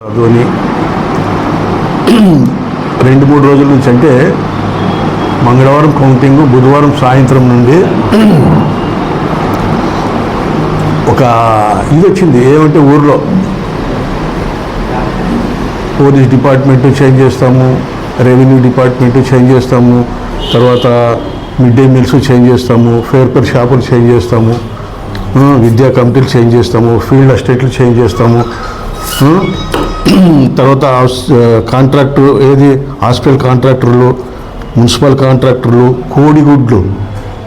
ధోని రెండు మూడు రోజుల నుంచి అంటే మంగళవారం కౌంటింగ్ బుధవారం సాయంత్రం నుండి ఒక ఇది వచ్చింది. ఏమంటే ఊర్లో పోలీస్ డిపార్ట్మెంట్ చేంజ్ చేస్తాము రెవెన్యూ డిపార్ట్మెంట్ చేంజ్ చేస్తాము తర్వాత మిడ్ డే మీల్స్ చేంజ్ చేస్తాము ఫేర్పర్ షాపులు చేంజ్ చేస్తాము విద్యా కమిటీలు చేంజ్ చేస్తాము ఫీల్డ్ అస్టేట్లు చేంజ్ చేస్తాము తర్వాత కాంట్రాక్టు ఏది? హాస్పిటల్ కాంట్రాక్టర్లు మున్సిపల్ కాంట్రాక్టర్లు కోడిగుడ్లు.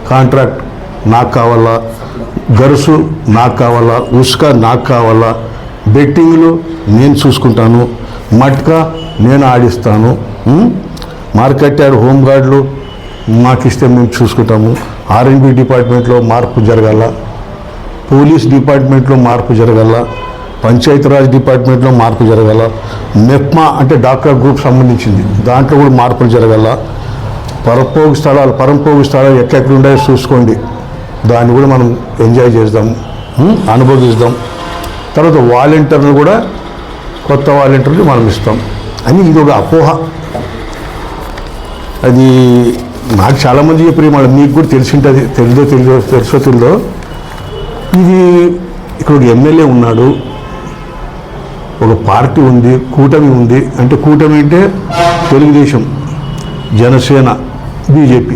కాంట్రాక్ట్ నాకు కావాలా? గరుసు నాకు కావాలా? ఉస్కా నాకు కావాలా? బెట్టింగ్లు నేను చూసుకుంటాను. మట్క నేను ఆడిస్తాను. మార్కెట్ యార్డ్ హోమ్ గార్డులు మాకు ఇస్తే మేము చూసుకుంటాము. ఆర్ఎండ్బి డిపార్ట్మెంట్లో మార్పు జరగాల. పోలీస్ డిపార్ట్మెంట్లో మార్పు జరగాల. పంచాయతీరాజ్ డిపార్ట్మెంట్లో మార్పు జరగాల. మెప్మా అంటే డాక్టర్ గ్రూప్ సంబంధించింది. దాంట్లో కూడా మార్పులు జరగాల. పరపోగు స్థలాలు పరంపోగు స్థలాలు ఎక్కడెక్కడ ఉన్నాయో చూసుకోండి. దాన్ని కూడా మనం ఎంజాయ్ చేద్దాం. అనుభవిస్తాం తర్వాత వాలంటీర్లు కూడా కొత్త వాలంటీర్లు మనం ఇస్తాం. అని ఇది ఒక అపోహ. అది నాకు చాలామంది చెప్పారు మళ్ళీ మీకు కూడా తెలిసి ఉంటుంది తెలియదో తెలియదో తెలుసో తెలియదో. ఇది ఇక్కడ ఒక ఎమ్మెల్యే ఉన్నాడు. ఒక పార్టీ ఉంది కూటమి ఉంది అంటే కూటమి అంటే Telugu Desam Janasena BJP.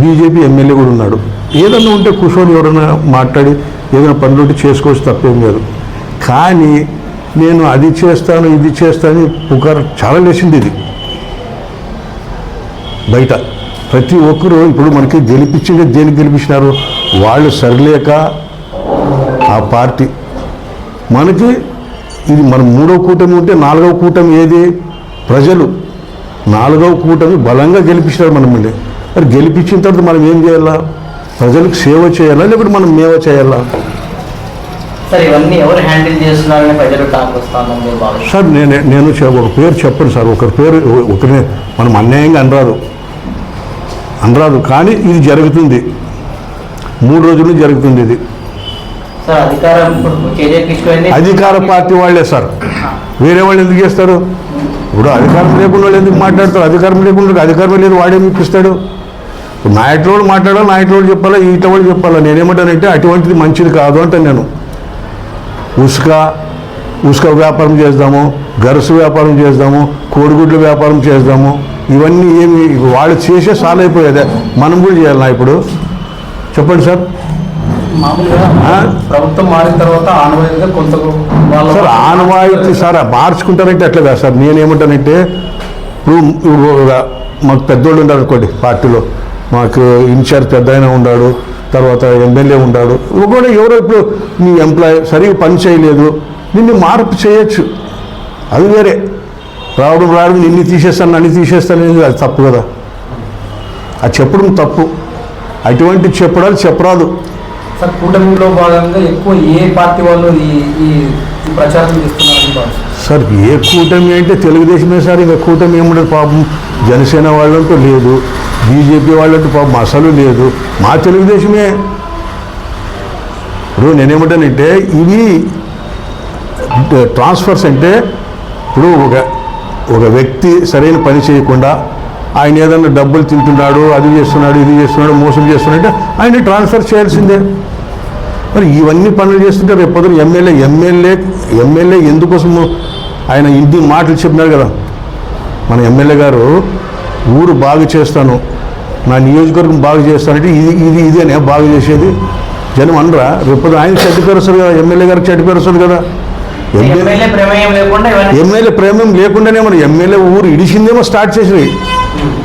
BJP MLA కూడా ఉన్నాడు. ఏదన్నా ఉంటే కూర్చొని ఎవరైనా మాట్లాడి ఏదైనా పనులు ఉంటే చేసుకోవచ్చు తప్పేం లేదు. కానీ నేను అది చేస్తాను ఇది చేస్తాను పుకారు చాలా లేచింది ఇది. బయట ప్రతి ఒక్కరూ ఇప్పుడు మనకి గెలిపించింది దేనికి గెలిపించినారు? వాళ్ళు సరిలేక ఆ పార్టీ. మనకి ఇది మన మూడవ కూటమి ఉంటే నాలుగవ కూటమి ఏది? ప్రజలు. నాలుగవ కూటమి బలంగా గెలిపించినారు మనం మళ్ళీ మరి గెలిపించిన తర్వాత మనం ఏం చేయాలా? ప్రజలకు సేవ చేయాలా? లేకపోతే మనం మేవ చేయాలా? సార్ ఇవన్నీ ఎవరు హ్యాండిల్ చేస్తున్నారని ప్రజలు టాక్ సార్ నేను నేను ఒక పేరు చెప్పను సార్. ఒకరి పేరు ఒకరిని మనం అన్యాయంగా అనరాదు. అనరాదు. కానీ ఇది జరుగుతుంది. మూడు రోజులు జరుగుతుంది ఇది. అధికార పార్టీ వాళ్ళే సార్. వేరే వాళ్ళు ఎందుకు చేస్తారు? ఇప్పుడు అధికారం లేకుండా వాళ్ళు ఎందుకు మాట్లాడతారు? అధికారం లేకుండా అధికారం లేదు వాడే ఇప్పిస్తాడు. ఇప్పుడు నా ఇట్ల మాట్లాడాలి? నా ఇట్ల చెప్పాలా? ఈ వాళ్ళు చెప్పాలా? నేనేమంటానంటే అటువంటిది మంచిది కాదు అంటాను నేను. ఉసుక ఉసుక వ్యాపారం చేద్దాము గరుసు వ్యాపారం చేద్దాము కోడిగుడ్ల వ్యాపారం చేద్దాము ఇవన్నీ ఏమి వాళ్ళు చేసే సాల్ అయిపోయేదే. మనం కూడా చేయాలి ఇప్పుడు? చెప్పండి సార్. ప్రభుత్వం మారిన తర్వాత ఆనవాయితీగా కొంత సార్ ఆనవాయితీ సార్ మార్చుకుంటారంటే ఎట్లా కాదు సార్? నేనేమంటానంటే ఇప్పుడు మాకు పెద్దోళ్ళు ఉన్నారు అనుకోండి పార్టీలో. మాకు ఇన్ఛార్జ్ పెద్ద ఆయన ఉన్నాడు తర్వాత ఎమ్మెల్యే ఉన్నాడు ఒకవేళ ఎవరో ఇప్పుడు నీ ఎంప్లాయ్ సరిగ్గా పని చేయలేదు నిన్ను మార్పు చేయొచ్చు. అది వేరే. రావడం రావడం నిన్ను తీసేస్తాను నన్ను తీసేస్తాను అనేది అది తప్పు కదా. అది చెప్పడం తప్పు. అటువంటి చెప్పడాలు చెప్పరాదు. సార్ కూటమిలో భాగంగా ఎక్కువ ఏ పార్టీ వాళ్ళు ఈ ఈ ప్రచారం చేస్తున్నారు సార్ ఏ కూటమి అంటే తెలుగుదేశమే సార్ ఇంకా కూటమి ఏముండదు పాపం. జనసేన వాళ్ళంటూ లేదు. బీజేపీ వాళ్ళంటూ పాపం అసలు లేదు. మా తెలుగుదేశమే. ఇప్పుడు నేనేమంటానంటే ఇవి ట్రాన్స్ఫర్స్ అంటే ఇప్పుడు ఒక ఒక వ్యక్తి సరైన పని చేయకుండా ఆయన ఏదన్నా డబ్బులు తింటున్నాడు అది చేస్తున్నాడు ఇది చేస్తున్నాడు మోసం చేస్తున్నాడు అంటే ఆయన ట్రాన్స్ఫర్ చేయాల్సిందే. మరి ఇవన్నీ పనులు చేస్తుంటే రేపు పొద్దున ఎమ్మెల్యే ఎమ్మెల్యే ఎమ్మెల్యే ఎందుకోసము ఆయన ఇంటి మాటలు చెప్పినారు కదా. మన ఎమ్మెల్యే గారు ఊరు బాగు చేస్తాను నా నియోజకవర్గం బాగు చేస్తానంటే ఇది ఇది ఇదేనే బాగు చేసేది. జనం అనరా రేపు ఆయన చెడ్డ పేరు వస్తుంది కదా ఎమ్మెల్యే గారికి చెడ్డ పేరు వస్తుంది కదా. ఎమ్మెల్యే ఎమ్మెల్యే ప్రమేయం లేకుండానే మన ఎమ్మెల్యే ఊరు ఇడిచిందేమో స్టార్ట్ చేసినాయి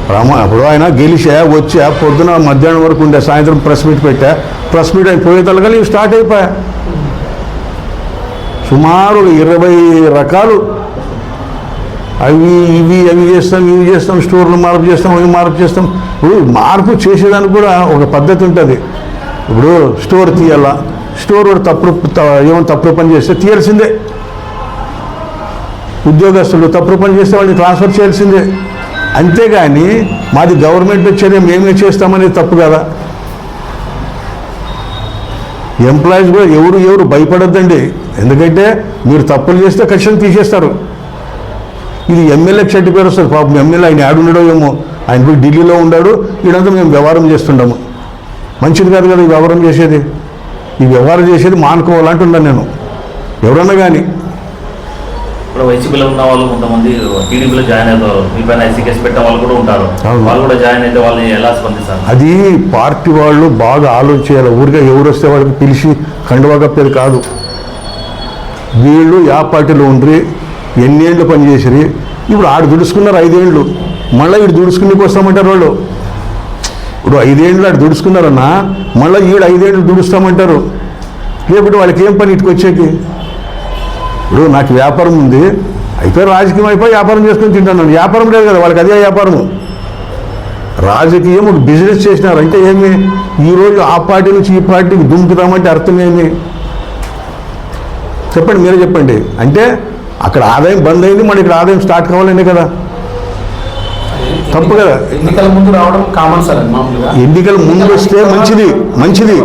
రామ అప్పుడు ఆయన గెలిచా వచ్చా పొద్దున మధ్యాహ్నం వరకు ఉండే సాయంత్రం ప్రెస్ మీట్ పెట్టా. ప్రెస్ మీట్ ఆయన పోయేతలగా ఇవి స్టార్ట్ అయిపోయా సుమారు ఇరవై రకాలు. అవి ఇవి అవి చేస్తాం ఇవి చేస్తాం స్టోర్లు మార్పు చేస్తాం అవి మార్పు చేస్తాం. ఇప్పుడు మార్పు చేసేదానికి కూడా ఒక పద్ధతి ఉంటుంది. ఇప్పుడు స్టోర్ తీయాలా? స్టోర్ కూడా తప్పుడు త- ఏమైనా తప్పుడు పని చేస్తే తీయాల్సిందే. ఉద్యోగస్తులు తప్పుడు పని చేస్తే వాళ్ళని ట్రాన్స్ఫర్ చేయాల్సిందే. అంతేగాని మాది గవర్నమెంట్ వచ్చేది మేమే చేస్తామనేది తప్పు కదా. ఎంప్లాయీస్ కూడా ఎవరు ఎవరు భయపడొద్దండి. ఎందుకంటే మీరు తప్పులు చేస్తే ఖచ్చితంగా తీసేస్తారు. ఇది ఎమ్మెల్యేకి చెట్టు పేరు వస్తుంది. పాపం ఎమ్మెల్యే ఆయన ఆడుండడో ఏమో ఆయన పోయి ఢిల్లీలో ఉన్నాడు ఈడంతా మేము వ్యవహారం చేస్తుండము. మంచిది కాదు కదా ఈ వ్యవహారం చేసేది. ఈ వ్యవహారం చేసేది మానుకోవాలంటున్నాను నేను. ఎవరన్నా కానీ ఇప్పుడు వైసీపీలో ఉన్న వాళ్ళు కొంతమంది టీడీపీలో జాయిన్ అవుతారు. మీ పైన ఐసీ కేసు పెట్టిన వాళ్ళు కూడా ఉంటారు. వాళ్ళు కూడా జాయిన్ అయితే వాళ్ళని ఎలా స్పందిస్తారు? అది పార్టీ వాళ్ళు బాగా ఆలోచించాలి. ఊరిగా ఎవరు వస్తే వాళ్ళకి పిలిచి కండువా కప్పేది కాదు. వీళ్ళు యా పార్టీలో ఉండ్రి ఎన్నేళ్ళు పనిచేసిరి ఇప్పుడు ఆడు దుడుచుకున్నారు ఐదేళ్ళు. మళ్ళీ వీడు దుడుచుకునికి వస్తామంటారు వాళ్ళు. ఇప్పుడు ఐదేళ్ళు ఆడు దుడుచుకున్నారన్నా మళ్ళీ ఈడు ఐదేళ్ళు దుడుస్తామంటారు. లేకపోతే వాళ్ళకి ఏం పని ఇటుకు వచ్చేకి ఇప్పుడు నాకు వ్యాపారం ఉంది అయిపోయి రాజకీయం అయిపోయి వ్యాపారం చేసుకొని తింటాను వ్యాపారం లేదు కదా వాళ్ళకి అదే వ్యాపారము. రాజకీయం ఒక బిజినెస్ చేసినారు అంటే ఏమి? ఈరోజు ఆ పార్టీ నుంచి ఈ పార్టీకి దుంకుతామంటే అర్థం ఏమి? చెప్పండి మీరే చెప్పండి. అంటే అక్కడ ఆదాయం బంద్ అయింది మరి ఇక్కడ ఆదాయం స్టార్ట్ కావాలండి కదా. తప్పు కదా. ఎన్నికల ముందు రావడం కామన్ సార్ ఎన్నికల ముందు వస్తే మంచిది మంచిది.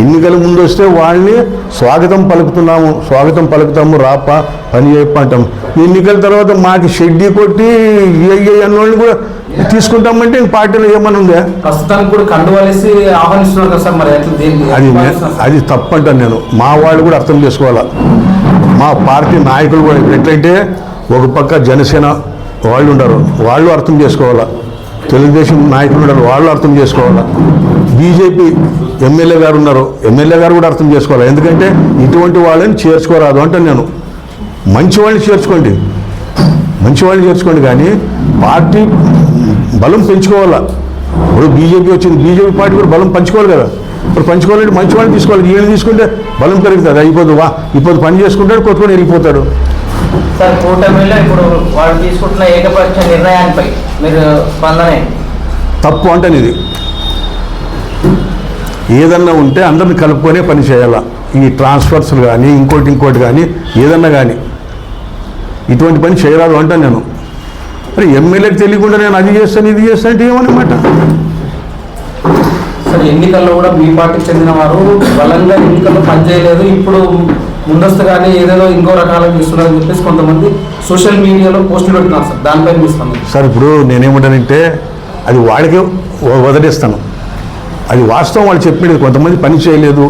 ఎన్నికల ముందు వస్తే వాళ్ళని స్వాగతం పలుకుతున్నాము స్వాగతం పలుకుతాము రాప పని చేయప్ప అంటాము. ఎన్నికల తర్వాత మాకు షెడ్డీ కొట్టి ఏ అన్నోళ్ళని కూడా తీసుకుంటామంటే ఇంక పార్టీలో ఏమని ఉందా? ప్రస్తుతానికి కూడా కండువాలేసి ఆహ్వానిస్తున్నారు కదా సార్ మరి అది? అది తప్పు అంటాను నేను. మా వాళ్ళు కూడా అర్థం చేసుకోవాలా. మా పార్టీ నాయకులు కూడా ఎట్లయితే ఒక పక్క జనసేన వాళ్ళు ఉండరు. వాళ్ళు అర్థం చేసుకోవాలా? తెలుగుదేశం నాయకులు ఉన్నారు వాళ్ళు అర్థం చేసుకోవాలా? బీజేపీ ఎమ్మెల్యే గారు ఉన్నారు. ఎమ్మెల్యే గారు కూడా అర్థం చేసుకోవాలి? ఎందుకంటే ఇటువంటి వాళ్ళని చేర్చుకోరాదు అంటాను నేను. మంచి వాళ్ళని చేర్చుకోండి. మంచి వాళ్ళని చేర్చుకోండి కానీ పార్టీ బలం పెంచుకోవాలా? ఇప్పుడు బీజేపీ వచ్చింది. బీజేపీ పార్టీ కూడా బలం పంచుకోవాలి కదా. ఇప్పుడు పంచుకోవాలంటే మంచి వాళ్ళని తీసుకోవాలి. వీళ్ళు తీసుకుంటే బలం పెరుగుతుంది. అయిపోదు. వా ఇప్పుడు పని చేసుకుంటాడు కొట్టుకొని వెళ్ళిపోతాడు. సార్ కూటమిలో ఇప్పుడు వాళ్ళు తీసుకుంటున్న ఏకపక్ష నిర్ణయానిపై మీరు స్పందన? తప్పు అంటాను ఇది ఏదన్నా ఉంటే అందరిని కలుపుకొనే పని చేయాలా? ఈ ట్రాన్స్ఫర్స్లు కానీ ఇంకోటి ఇంకోటి కానీ ఏదన్నా కానీ ఇటువంటి పని చేయరాదు అంటాను నేను. మరి ఎమ్మెల్యేకి తెలియకుండా నేను అది చేస్తాను ఇది చేస్తాను అంటే ఏమన్నమాట? సార్ ఎన్నికల్లో కూడా మీ పార్టీకి చెందిన వారు బలంగా ఎన్నికల్లో పనిచేయలేదు. ఇప్పుడు ముందస్తుగానే ఏదేదో ఇంకో రకాలుగా ఇస్తున్నారని చెప్పేసి కొంతమంది సోషల్ మీడియాలో పోస్టులు పెడుతున్నారు సార్. దానిపై మీ సార్ ఇప్పుడు నేనేమంటానంటే అది వాడికే వదిలేస్తాను. అది వాస్తవం వాళ్ళు చెప్పేది కొంతమంది పని చేయలేదు.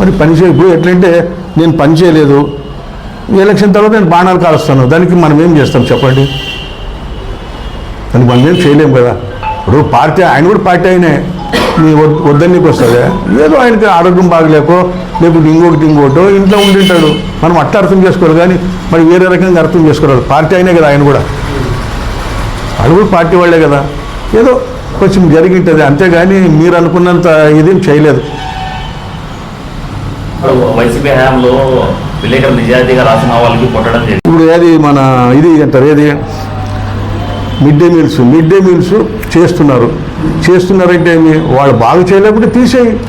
మరి పని చేయ ఇప్పుడు ఎట్లంటే నేను పని చేయలేదు. ఎలక్షన్ తర్వాత నేను బాణాలు కాలుస్తాను. దానికి మనం ఏం చేస్తాం చెప్పండి? దానికి మనం ఏం చేయలేము కదా. ఇప్పుడు పార్టీ ఆయన కూడా పార్టీ ఆయనే. నీ వద్- వద్దన్నీకి వస్తుంది? ఏదో ఆయనకి ఆరోగ్యం బాగలేకో లేకపోతే ఇంకొకటి ఇంకోటో ఇంట్లో ఉండింటాడు మనం అట్లా అర్థం చేసుకోరు కానీ మరి వేరే రకంగా అర్థం చేసుకోరు పార్టీ అయినే కదా ఆయన కూడా. వాళ్ళు కూడా పార్టీ వాళ్ళే కదా. ఏదో కొంచెం జరిగింటుంది. అంతేగాని మీరు అనుకున్నంత ఇదేం చేయలేదు. ఇప్పుడు వైసీపీ హయాంలో విలేకరులు నిజాయితీగా రాసిన వాళ్ళకి కొట్టడం ఇప్పుడు ఏది మన ఇది అంటారు ఏది? Mid day meals. Mid day meals చేస్తున్నారు. చేస్తున్నారంటే ఏమి? వాళ్ళు బాగా చేయలేకపోతే తీసేయి.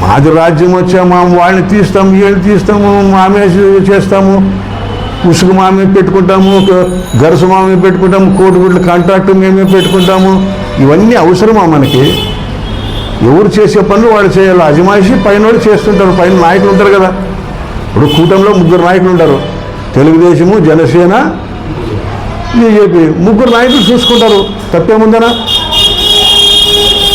మాది రాజ్యం వచ్చా మేము వాళ్ళని తీస్తాము వీళ్ళని తీస్తాము మామే చేస్తాము ఉసుగు మామే పెట్టుకుంటాము ఒక మామే పెట్టుకుంటాము కోటి గుడ్ల కాంట్రాక్ట్ మేమే పెట్టుకుంటాము. ఇవన్నీ అవసరమా మనకి? ఎవరు చేసే పనులు వాళ్ళు చేయాలి. అజమాయిషి పైన వాళ్ళు చేస్తుంటారు పైన నాయకులు ఉంటారు కదా. ఇప్పుడు కూటమిలో ముగ్గురు నాయకులు ఉంటారు. తెలుగుదేశము జనసేన బీజేపీ ముగ్గురు నాయకులు చూసుకుంటారు. తప్పేముందనా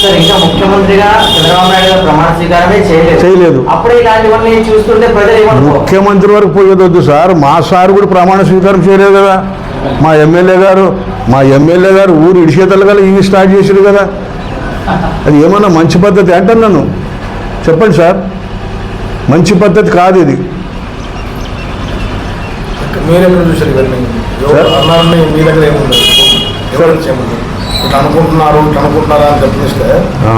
సార్ ఇంకా ముఖ్యమంత్రిగా చంద్రబాబు నాయుడు గారు ప్రమాణ స్వీకారమే చేయలేదు. చేయలేదు. అప్పుడే ఇలాంటివన్నీ చూస్తుంటే ప్రజలు ఏమనుకో ముఖ్యమంత్రి వరకు పోయేదొద్దు సార్. మా సార్ కూడా ప్రమాణ స్వీకారం చేయలేదు కదా. మా ఎమ్మెల్యే గారు మా ఎమ్మెల్యే గారు ఊరు ఇడిచేతలు గల ఇవి స్టార్ట్ చేసారు కదా. అది ఏమన్నా మంచి పద్ధతి అంటాను నన్ను? చెప్పండి సార్. మంచి పద్ధతి కాదు ఇది. మీరు ఎక్కడ చూసారు ఇవన్నీ? అన్నారని మీ దగ్గర ఏముంది ఎవిడెన్స్ ఏముంది ఇట్లా అనుకుంటున్నారు ఇట్లా అనుకుంటున్నారా అని చెప్పిస్తే.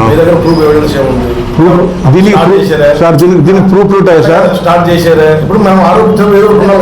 మీ దగ్గర ప్రూఫ్ ఎవిడెన్స్ ఏముంది? ప్రూఫ్ దీనికి చేశారా? సార్ దీనికి దీనికి ప్రూఫ్ ఉంటాయా సార్? స్టార్ట్ చేశారే? ఇప్పుడు మేము ఆరోపించారు ఏదో ఉన్నాం